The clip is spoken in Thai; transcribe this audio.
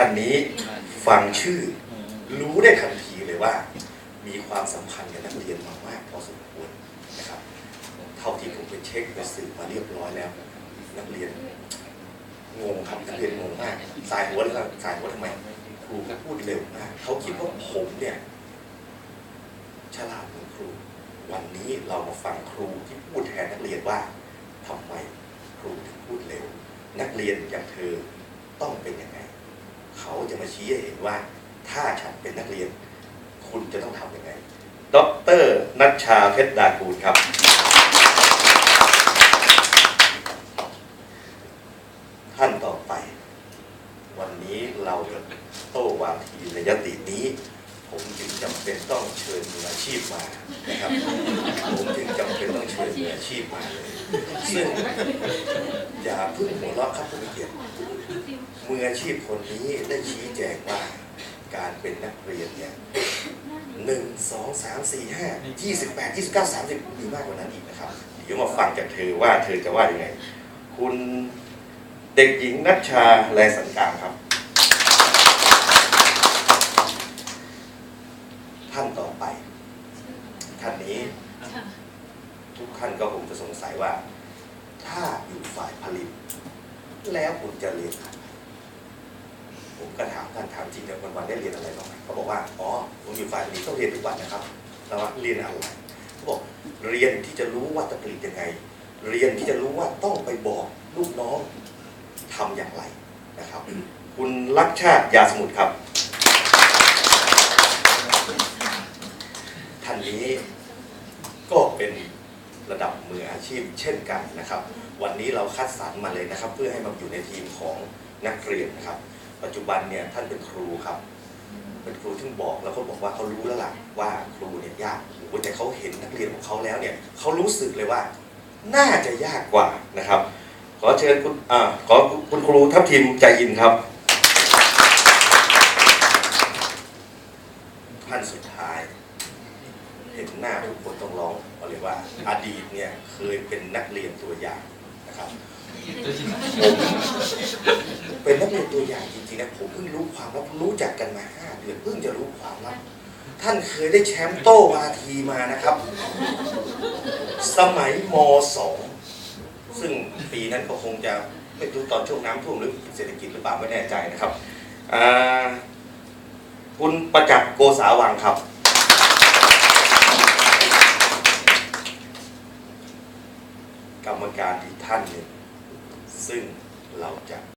ท่านนี้ฟังชื่อ รู้ได้ทันทีเลยว่า มีความสัมพันธ์กับนักเรียนมามากพอสมควรนะครับ เท่าที่ผมไปเช็คไปสืบมาเรียบร้อยแล้ว นักเรียนงงครับนักเรียนงงมาก สายหัวเลยครับสายหัวทำไมครูก็พูดเร็วมากเขาคิดว่าผมเนี่ยฉลาดเหมือนครู วันนี้เรามาฟังครูที่พูดแทนนักเรียนว่าทำไมครูถึงพูดเร็ว นักเรียนอย่างเธอต้องเป็นยังไง เขาจะมาชี้ให้เห็นว่า ถ้าฉันเป็นนักเรียน คุณจะต้องทำยังไงดอกเตอรนัชชาเพชรดากูลครับ ท่านต่อไป วันนี้เราจะโต้วางทีในยตินี้ ผมจึงจำเป็นต้องเชิญมืออาชีพมานะครับ ผมจึงจำเป็นต้องเชิญมืออาชีพมาเลยซึ่งอย่าเพิ่งหัวเราะครับผู้มีเกียรติ มืออาชีพคนนี้ได้ชี้แจงว่าการเป็นนักเรียนเนี่ยหนึ่งสองสามสี่ห้ายี่สิบแปดยี่สิบเก้าสามสิบมีมากกว่านั้นอีกนะครับ เดี๋ยวมาฟังจากเธอว่าเธอจะว่ายังไง คุณเด็กหญิงนัชชาแลสันกลางครับ ท่านต่อไป ท่านนี้ ทุกท่านก็คงจะสงสัยว่า ถ้าอยู่ฝ่ายผลิต แล้วคุณจะเรียนอะไร ก็ถามท่านถามจริงเนี่ยวันๆได้เรียนอะไรบ้างไหมเขาบอกว่าอ๋อผมอยู่ฝ่ายผลิตต้องเรียนทุกวันนะครับแล้วว่าเรียนอะไรเขาบอกเรียนที่จะรู้ว่าจะผลิตยังไง เรียนที่จะรู้ว่าต้องไปบอกลูกน้องทำอย่างไรนะครับ คุณลักชาติยาสมุทรครับท่านนี้ก็เป็นระดับมืออาชีพเช่นกันนะครับ วันนี้เราคัดสรรมาเลยนะครับ เพื่อให้มาอยู่ในทีมของนักเรียนนะครับ ปัจจุบันเนี่ยท่านเป็นครูครับ เป็นครูที่บอกแล้วเขาบอกว่าเขารู้แล้วล่ะว่าครูเนี่ยยากแต่เขาเห็นนักเรียนของเขาแล้วเนี่ยเขารู้สึกเลยว่า น่าจะยากกว่านะครับ ขอเชิญคุณอ่าขอคุณครูทัพทิมใจอินครับท่านสุดท้าย เห็นหน้าทุกคนต้องร้องเอาเลยว่าอดีตเนี่ยเคยเป็นนักเรียนตัวอย่างนะครับผม เป็นนักเรียนตัวอย่างจริงๆนะผมเพิ่งรู้ความลับรู้จักกันมาห้าเดือนเพิ่งจะรู้ความลับท่านเคยได้แชมป์โต้วาทีมานะครับ สมัยมสองซึ่งปีนั้นก็คงจะไม่รู้ตอนช่วงน้ำท่วมหรือเศรษฐกิจหรือเปล่าไม่แน่ใจนะครับคุณประจักษ์โกษาวังครับ กรรมการอีกท่านหนึ่งซึ่งเราจะ